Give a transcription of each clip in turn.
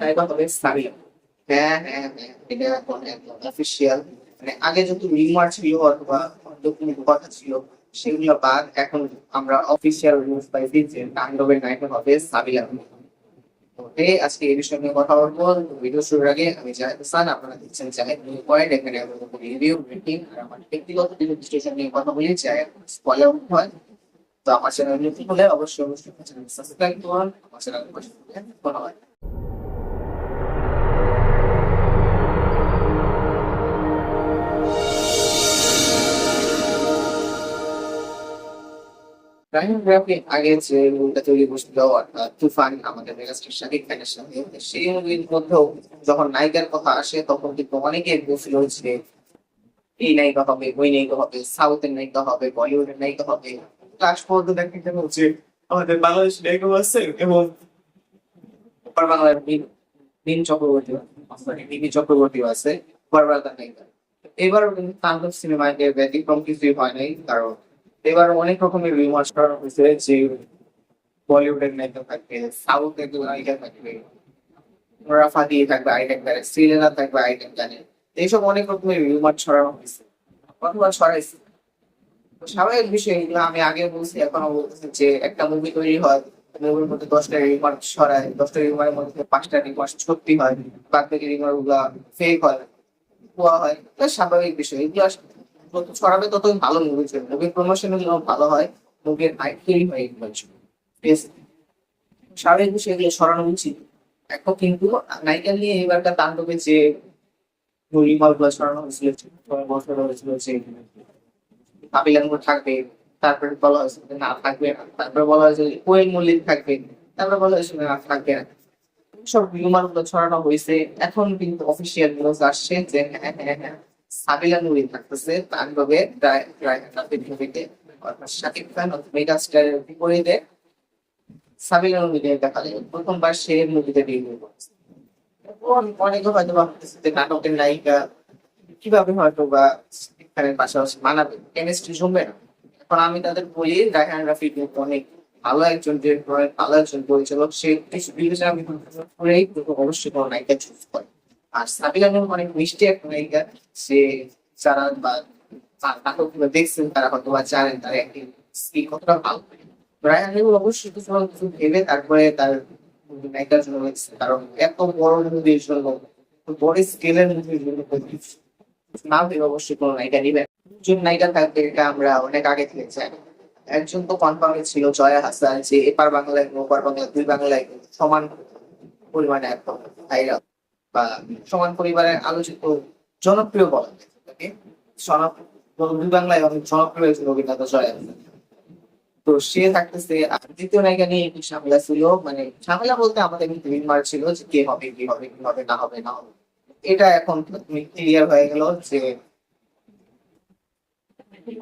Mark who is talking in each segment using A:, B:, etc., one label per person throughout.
A: নায়িকা হবে সাবিয়া
B: হ্যাঁ হ্যাঁ হ্যাঁ এটা অফিসিয়াল মানে আগে যত রিমার ছিল অথবা কথা ছিল সেগুলো বাদ এখন আমরা অফিসিয়াল নিউজ পাইছি যে তাণ্ডবের নায়িকা হবে আজকে এই বিষয় নিয়ে কথা বলব। ভিডিও শুরুর আগে আমি জাহেদ হাসান আপনারা দেখছেন জাহেদ নিউ পয়েন্ট এখানে রিভিউ রেটিং আর আমার ব্যক্তিগত কিছু বিশ্লেষণ নিয়ে কথা বলি চাই স্পয়লার হয়। তো আমার চ্যানেল নতুন হলে অবশ্যই অবশ্যই চ্যানেল সাবস্ক্রাইব করুন আমার চ্যানেল ধন্যবাদ। ক্রাইমোগ্রাফি আগে যে তৈরি তুফান আমাদের মেগাস্টার শাকিব খানের সেই মধ্যেও যখন নায়িকার কথা আসে, তখন কিন্তু অনেকে এই নায়িকা হবে, ওই নায়িকা হবে, সাউথের নায়িকা হবে, বলিউডের নায়িকা হবে। লাস্ট পর্যন্ত দেখা যে আমাদের বাংলাদেশ নায়িকা আছে এবং বাংলার বীণ চক্রবর্তী সরি চক্রবর্তী আছে নায়িকা। এবার কিন্তু তাণ্ডব সিনেমায় ব্যতিক্রম কিছুই হয় নাই, কারণ এবার অনেক রকমের রিমার্স করা হয়েছে যে বলিউডের নায়িকা থাকবে সাউথের নায়িকা থাকবে রাফা দিয়ে থাকবে আইটেম গানে শ্রীলেনা থাকবে আইটেম গানে এইসব অনেক রকমের রিমার ছড়ানো হয়েছে। অথবা ছড়াইছে? স্বাভাবিক বিষয় এগুলো আমি আগে বলছি এখনও বলতেছি যে একটা মুভি তৈরি হয় মুভির মধ্যে দশটা রিমার ছড়ায়, দশটা রিমারের মধ্যে পাঁচটা রিমার সত্যি হয়, বাদ বাকি রিমারগুলা ফেক হয় হয় স্বাভাবিক বিষয়, এগুলো যত ছড়াবে ততই ভালো মুভি চলবে মুভির প্রমোশনগুলো ভালো হয়। মুভির হাইট তৈরি হয় এগুলো ঠিক স্বাভাবিক বিষয় এগুলো উচিত এখন কিন্তু নায়িকা নিয়ে এবারকার তাণ্ডবে যে রিমালগুলো হয়েছিল বছর হয়েছিল যে কাবিলাঙ্গুর থাকবে, তারপরে বলা হয়েছে যে না, থাকবে না। তারপরে বলা হয়েছে কোয়েল মল্লিক থাকবে। তারপরে বলা হয়েছে না, থাকবে না। সব রিউমারগুলো ছড়ানো হয়েছে। এখন কিন্তু অফিসিয়াল নিউজ আসছে যে হ্যাঁ হ্যাঁ হ্যাঁ সাবিলা নুরি থাকতেছে তাণ্ডবে পৃথিবীতে অর্থাৎ শাকিব খান মেগা স্টারের বিপরীতে সাবিলা নুরিকে দেখা যায় প্রথমবার সে মুভিতে ডিবিউ অনেকে হয়তো ভাবতেছে যে নাটকের নায়িকা কীভাবে হয়তো বা শাকিব খানের পাশাপাশি মানাবে কেমিস্ট্রি জমবে না। এখন আমি তাদের বলি রায়হান রাফি কিন্তু অনেক ভালো একজন ডিরেক্টর ভালো একজন পরিচালক, সে কিছু বিবেচনা করেই অবশ্যই কোনো নায়িকা চুজ করে আর সাবিলা নুর অনেক মিষ্টি একটা নায়িকা। সে যারা বা নাটকগুলো দেখছেন, তারা হয়তো বা জানেন তার একটি স্কিল কতটা ভালো। রায়হান রাফি অবশ্যই কিছু না কিছু ভেবে তারপরে তার নায়িকার জন্য কারণ এত বড় মুভির জন্য বড় স্কেলের মুভির জন্য না ভেবে অবশ্যই কোনো নায়িকা নিবেন একজন নায়িকা থাকবে, এটা আমরা অনেক আগে থেকে জানি। একজন তো কনফার্মে ছিল জয়া হাসান, যে এপার বাংলায় ওপার বাংলায়, দুই বাংলায় সমান পরিমাণে একদম ভাইরাল বা সমান পরিবারের আলোচিত জনপ্রিয় বলা তাকে দুই বাংলায় অনেক জনপ্রিয় একজন অভিনেতা জয়া তো সে থাকতেছে আর দ্বিতীয় নায়িকা নিয়ে একটু ঝামেলা ছিল। মানে ঝামেলা বলতে আমাদের কিন্তু রিমার ছিল যে কে হবে, কি হবে কি হবে, না হবে না হবে। এটা এখন ক্লিয়ার হয়ে গেল যে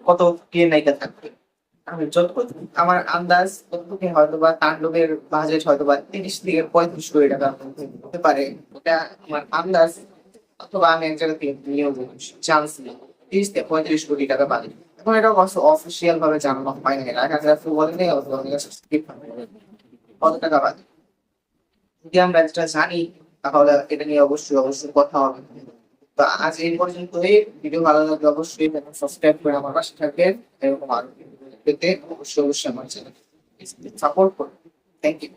B: কত কে নায়িকা থাকবে। আমি যতটুকু, আমার আন্দাজ যতটুকু হয়তো বা তাণ্ডবের বাজেট হয়তো বা তিরিশ থেকে পঁয়ত্রিশ কোটি টাকার মধ্যে হতে পারে। এটা আমার আন্দাজ, অথবা আমি এক জায়গা থেকে নিয়োগ চান্স নেই। তিরিশ থেকে পঁয়ত্রিশ কোটি টাকা বাজেট। এখন এটা অবশ্য অফিসিয়াল ভাবে জানানো হয় না রাখা যায় বলেনি অথবা আমার কাছে skip কত টাকা বাজেট? যদি আমরা যেটা জানি, তাহলে এটা নিয়ে অবশ্যই অবশ্যই কথা হবে। তো আজ এই পর্যন্তই। ভিডিও ভালো লাগলে অবশ্যই সাবস্ক্রাইব করে আমার পাশে থাকবেন। এরকম আরও পেতে অবশ্যই অবশ্যই আমার চ্যানেল সাপোর্ট করুন। Thank you